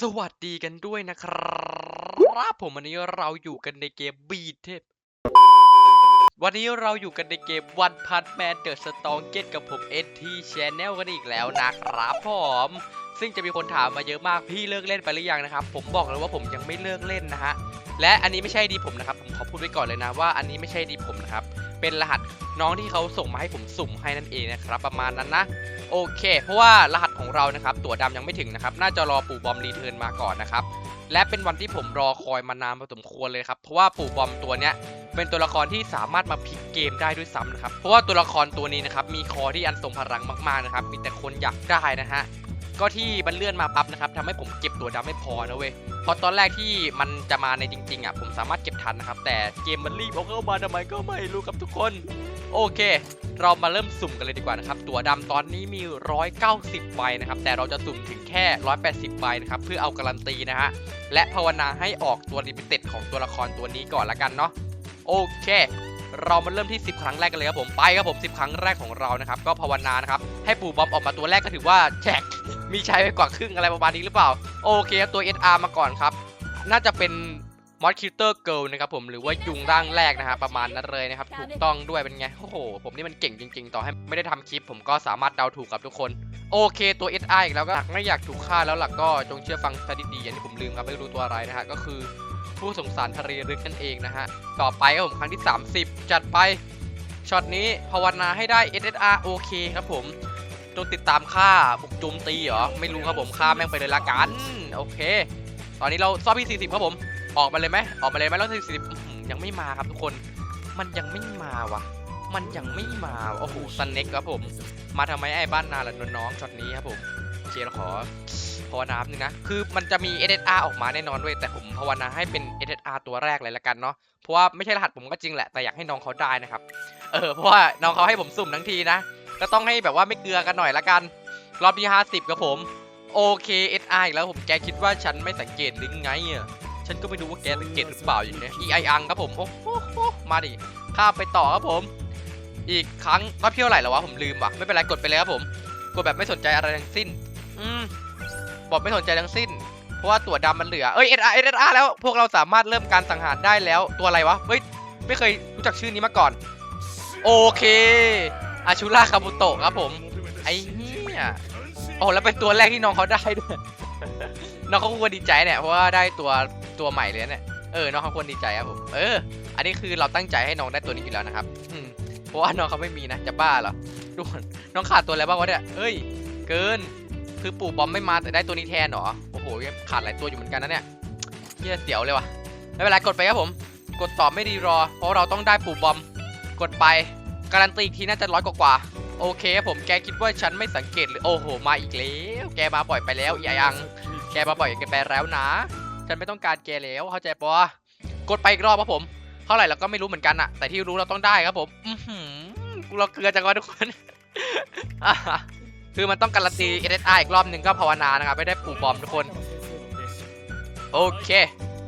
สวัสดีกันด้วยนะครับ ผมวันนี้เราอยู่กันในเกมบีเทพวันนี้เราอยู่กันในเกมวันพันแมนเดอะสตองเกตกับผมเอ็นทีชแนลกันอีกแล้วนะครับผมซึ่งจะมีคนถามมาเยอะมากพี่เลิกเล่นไปหรือยังนะครับ ผมบอกเลยว่าผมยังไม่เลิกเล่นนะฮะและอันนี้ไม่ใช่ดีผมนะครับ ผมขอพูดไว้ก่อนเลยนะว่าอันนี้ไม่ใช่ดีผมนะครับ เป็นรหัส น้องที่เขาส่งมาให้ผมสุ่มให้นั่นเองนะครับประมาณนั้นนะโอเค เพราะว่ารหัสของเรานะครับตั๋วดำยังไม่ถึงนะครับน่าจะรอปู่บอมรีเทิร์นมาก่อนนะครับและเป็นวันที่ผมรอคอยมานานพอสมควรเลยครับเพราะว่าปู่บอมตัวเนี้ยเป็นตัวละครที่สามารถมาพลิกเกมได้ด้วยซ้ำนะครับ เพราะว่าตัวละครตัวนี้นะครับมีคอที่อันทรงพลังมากๆนะครับ มีแต่คนอยากได้นะฮะ ก็ที่มันเลื่อนมาปั๊บนะครับทำให้ผมเก็บตัวดำไม่พอนะเว้ย เพราะตอนแรกที่มันจะมาในจริงๆอะผมสามารถเก็บทันนะครับ แต่เกมมันรีบเอาเข้ามาทำไมก็ไม่รู้ครับทุกคน โอเค เรามาเริ่มสุ่มกันเลยดีกว่านะครับ ตัวดำตอนนี้มี 190 ใบนะครับ แต่เราจะสุ่มถึงแค่ 180 ใบนะครับ เพื่อเอาการันตีนะฮะ และภาวนาให้ออกตัวลิมิเต็ดของตัวละครตัวนี้ก่อนละกันเนาะ โอเค เรามาเริ่มที่ 10 ครั้งแรกกันเลยครับผม ไปครับผม 10 ครั้งแรกของเรานะครับ ก็ภาวนานะครับ ให้ปู่บอมออกมาตัวแรกก็ถือว่าแจก มีใช้ไปกว่าครึ่งอะไรประมาณนี้หรือเปล่า โอเคครับตัว SR มาก่อนครับ น่าจะเป็น มอสคิเตอร์เกิลนะครับผมหรือว่ายุงร่างแรกนะฮะประมาณนั้นเลยนะครับถูกต้องด้วยเป็นไงโอ้โหผมนี่มันเก่งจริง ๆ ต่อให้ไม่ได้ทำคลิป ผมก็สามารถเดาถูกกับทุกคน โอเคตัว SR อีกแล้วก็หากไม่อยากถูกฆ่าแล้วหลักก็จงเชื่อฟังซะดีๆอันนี้ผมลืมครับไม่รู้ตัวอะไรนะฮะก็คือผู้สงสารทะเลลึกนั่นเองนะฮะต่อไปครับผมครั้งที่ 30 จัดไปช็อตนี้ภาวนาให้ได้ SSR โอเคครับผมจงติดตามค่าบุกโจมตีเหรอไม่รู้ครับผมค่าแม่งไปเลยละกันโอเค ตอนนี้เราซอบที่40ครับผม ออกมาเลยไหมออกมาเลยไหมแล้วที่40อื้อหือยังไม่มาครับทุกคน มันยังไม่มาวะมันยังไม่มาโอ้โหซันเน็กครับผม มาทำไมไอ้บ้านนาละน้องช็อตนี้ครับผมโอเคเราขอภาวนาหนึ่งนะ คือมันจะมี SSR ออกมาแน่นอนเว้ยแต่ผมภาวนาให้เป็น SSR ตัวแรกเลยละกันเนาะ เพราะว่าไม่ใช่รหัสผมก็จริงแหละ แต่อยากให้น้องเขาได้นะครับ เออ เพราะว่าน้องเขาให้ผมสุ่มทั้งทีนะ ก็ต้องให้แบบว่าไม่เกลือกันหน่อยละกัน รอบที่ 50ครับผม โอเค SR อีกแล้วผมแกคิดว่าฉันไม่สังเกตหรือไงอะ ฉันก็ไม่รู้ว่าแกสังเกตหรือเปล่าอย่างเนี้ย EI อังครับผมโอ้โหมาดิข้ามไปต่อครับผม อีกครั้งรอบที่เท่าไหร่แล้ววะผมลืมว่ะไม่เป็นไรกดไปเลยครับผม กดแบบไม่สนใจอะไรทั้งสิ้น อืมบอกไม่สนใจทั้งสิ้นเพราะว่าตัวดำมันเหลือเอ้ย SR SR แล้วพวกเราสามารถเริ่มการสังหารได้แล้วตัวอะไรวะเฮ้ยไม่เคยรู้จักชื่อนี้มาก่อน โอเคอาชูราคาบุโตะครับผม ไอ้เหี้ยโอ้แล้วเป็นตัวแรกที่น้องเขาได้ด้วยน้องเขาควรดีใจเนี่ยเพราะว่าได้ตัว ตัวใหม่เลยเนี่ยเออน้องเขาควรดีใจครับผมเออ อันนี้คือเราตั้งใจให้น้องได้ตัวนี้อยู่แล้วนะครับอืมเพราะว่าน้องเขาไม่มีนะจะบ้าเหรอดูน้องขาดตัวอะไรบ้างวะเนี่ยเอ้ย เกินคือปู่บอมไม่มาแต่ได้ตัวนี้แทนเหรอโอ้โหขาดหลายตัวอยู่เหมือนกันนะเนี่ยเฮียเสียวเลยว่ะไม่เป็นไรกดไปครับผม กดต่อไม่ดีรอ เพราะเราต้องได้ปู่บอม กดไปการันตีอีกทีน่าจะร้อยกว่าโอเคผมแกคิดว่าฉันไม่สังเกตเลยโอ้โหมาอีกแล้ว แกมาปล่อยไปแล้วอีอัง แกมาปล่อยแกไปแล้วนะ ฉันไม่ต้องการแกแล้วเข้าใจปะกดไปอีกรอบครับผม เท่าไหร่เราก็ไม่รู้เหมือนกันอะแต่ที่รู้เราต้องได้ครับผม อือหือกูเราเกลือจังวะทุกคนคือมันต้องการันตี SSR อีกรอบหนึ่งก็ภาวนานะครับ ไม่ได้ปู่บอมทุกคน โอเค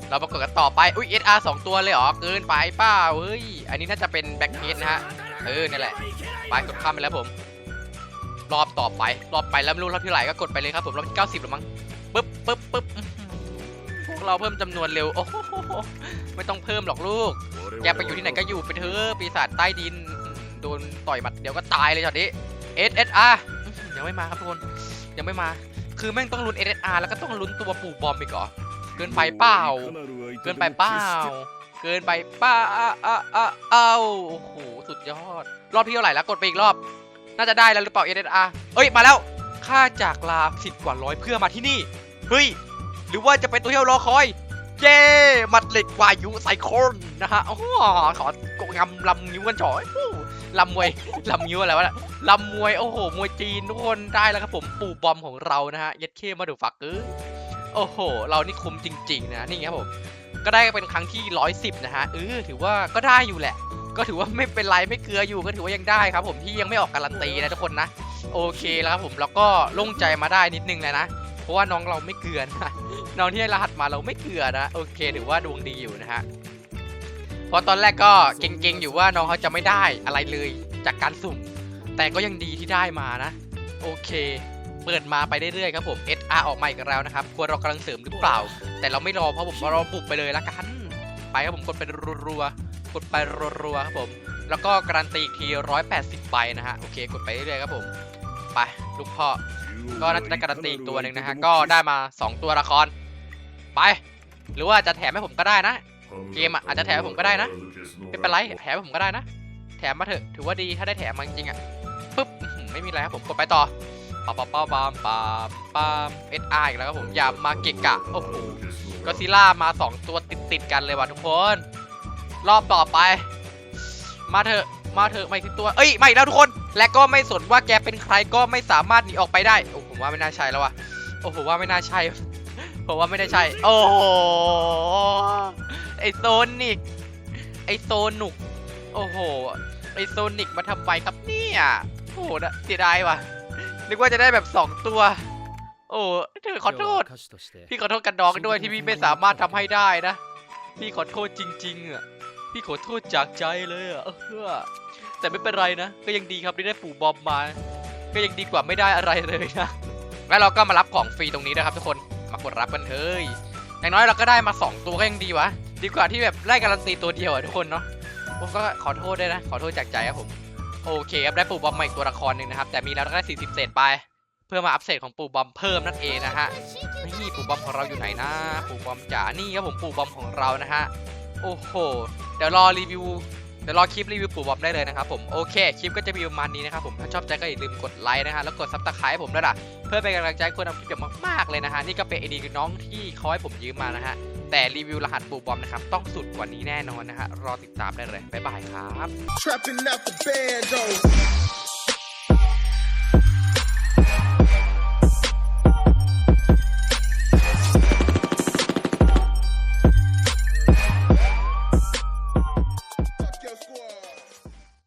เราประกอบกันต่อไป อุ้ย SR สองตัวเลยเหรอ เกินไปเปล่าเฮ้ย อันนี้น่าจะเป็นแบ็คเฮดนะฮะ เออ นี่แหละ ไปกดข้ามไปแล้วผม รอบต่อไป รอบไปแล้วไม่รู้รอบที่ไหนก็กดไปเลยครับผม รอบที่90หรือมั้งปึ๊บปึ๊บปึ๊บ พวกเราเพิ่มจำนวนเร็ว โอ้โหไม่ต้องเพิ่มหรอกลูก แกไปอยู่ที่ไหนก็อยู่ไปเถอะปีศาจใต้ดิน โดนต่อยหมัดเดี๋ยวก็ตายเลยช็อตนี้ SSR อื้อหือยังไม่มาครับทุกคน ยังไม่มา คือแม่งต้องลุ้น SSR แล้วก็ต้องลุ้นตัวปู่บอมอีกเหรอ เกินไปเปล่า เกินไปเปล่า เกินไปเปล่าอ้าอ้าอ้าอ้าวโอ้โห สุดยอด รอบที่เท่าไหร่แล้วกดไปอีกรอบ น่าจะได้แล้วหรือเปล่า SSR เอ้ย มาแล้ว ค่าจากลาสิบกว่าร้อยเพื่อมาที่นี่ เฮ้ย หรือว่าจะเป็นตัวที่เรารอคอย เย้หมัดเหล็กวายุไซโคนนะฮะอ๋อขอกงำลำนิ้วกันจ่อยลำมวยลำนิ้วอะไรวะลำมวยโอ้โหมวยจีนทุกคนได้แล้วครับผมปู่บอมของเรานะฮะเย็ดเคมาดูฟักเออโอ้โห เรานี่คุ้มจริง ๆ นะนี่ครับผมก็ได้เป็นครั้งที่110นะฮะเออถือว่าก็ได้อยู่แหละ ก็ถือว่าไม่เป็นไรไม่เกลืออยู่ก็ถือว่ายังได้ครับ ผมที่ยังไม่ออกการันตีนะทุกคนนะ โอเคแล้วครับผมแล้วก็โล่งใจมาได้นิดนึงเลยนะ เพราะว่าน้องเราไม่เกลือนะน้องที่ให้รหัสมาเราไม่เกลือนะโอเคถือว่าดวงดีอยู่นะฮะเพราะตอนแรกก็เก่งๆอยู่ว่าน้องเขาจะไม่ได้อะไรเลยจากการสุ่ม แต่ก็ยังดีที่ได้มานะ โอเค เปิดมาไปเรื่อยๆครับผม SR ออกมาอีกแล้วนะครับควรเรากำลังเสริมหรือเปล่า แต่เราไม่รอเพราะผมเราบุกไปเลยละกันไปครับผมกดไปรัวๆกดไปรัวๆครับผม แล้วก็การันตีอีกที180ใบนะฮะโอเค กดไปเรื่อยๆครับผม ไปลูกพ่อ ก็น่าจะได้การันตีอีกตัวหนึ่งนะฮะ ก็ได้มา 2 ตัวละคร ไป หรือว่าจะแถมให้ผมก็ได้นะ เกมอาจจะแถมให้ผมก็ได้นะ ไม่เป็นไร แถมให้ผมก็ได้นะ แถมมาเถอะ ถือว่าดีถ้าได้แถมมาจริงๆอะปึ๊บ ไม่มีอะไรครับผม กดไปต่อปามปามปามปามปามเอสออีกแล้วครับผม อย่ามาเกะกะ โอ้โหก็ซิล่ามา 2 ตัวติดติดๆกันเลยว่ะทุกคน รอบต่อไป มาเถอะ มาเถอะไม่ที่ตัว เอ้ย ไม่แล้วทุกคน และก็ไม่สนว่าแกเป็นใครก็ไม่สามารถหนีออกไปได้ โอ้ผมว่าไม่น่าใช่แล้วว่ะโอ้ผมว่าไม่น่าใช่ ผมว่าไม่ได้ใช่ โอ้โห ไอโซนิก ไอโซนุก โอ้โห ไอโซนิกมาทำไมครับเนี่ยโอ้โหน่ะเสียดายว่ะ นึกว่าจะได้แบบ2ตัว โอ้เธอขอโทษ พี่ขอโทษกันดองด้วยที่พี่ไม่สามารถทำให้ได้นะ พี่ขอโทษจริงๆอะ พี่ขอโทษจากใจเลยอะเออแต่ไม่เป็นไรนะ ก็ยังดีครับที่ได้ปู่บอมมา ก็ยังดีกว่าไม่ได้อะไรเลยนะ แล้วเราก็มารับของฟรีตรงนี้นะครับทุกคน มากดรับกันเฮ้ยอย่างน้อยเราก็ได้มา 2 ตัวก็ยังดีวะ ดีกว่าที่แบบได้การันตีตัวเดียวอะทุกคนเนาะ ผมก็ขอโทษด้วยนะ ขอโทษจากใจครับผม โอเคครับได้ปู่บอมมาอีกตัวละครหนึ่งนะครับ แต่มีแล้วก็ได้40เศษไป เพื่อมาอัปเศษของปู่บอมเพิ่มนั่นเองนะฮะ นี่ปู่บอมของเราอยู่ไหนนะ ปู่บอมจ๋า นี่ครับผมปู่บอมของเรานะฮะ โอ้โห เดี๋ยวรอรีวิว เดี๋ยวรอคลิปรีวิวปู่บอมได้เลยนะครับผม โอเค คลิปก็จะมีประมาณนี้นะครับผม ถ้าชอบใจก็อย่าลืมกดไลค์นะฮะ แล้วกดซับสไครต์ให้ผมด้วยล่ะ เพื่อเป็นกำลังใจคนทำคลิปอย่างมากๆเลยนะฮะ นี่ก็เป็นไอเดียน้องที่เขาให้ผมยืมมานะฮะ แต่รีวิวรหัสปู่บอมนะครับ ต้องสุดกว่านี้แน่นอนนะฮะ รอติดตามได้เลย บ๊ายบายครับ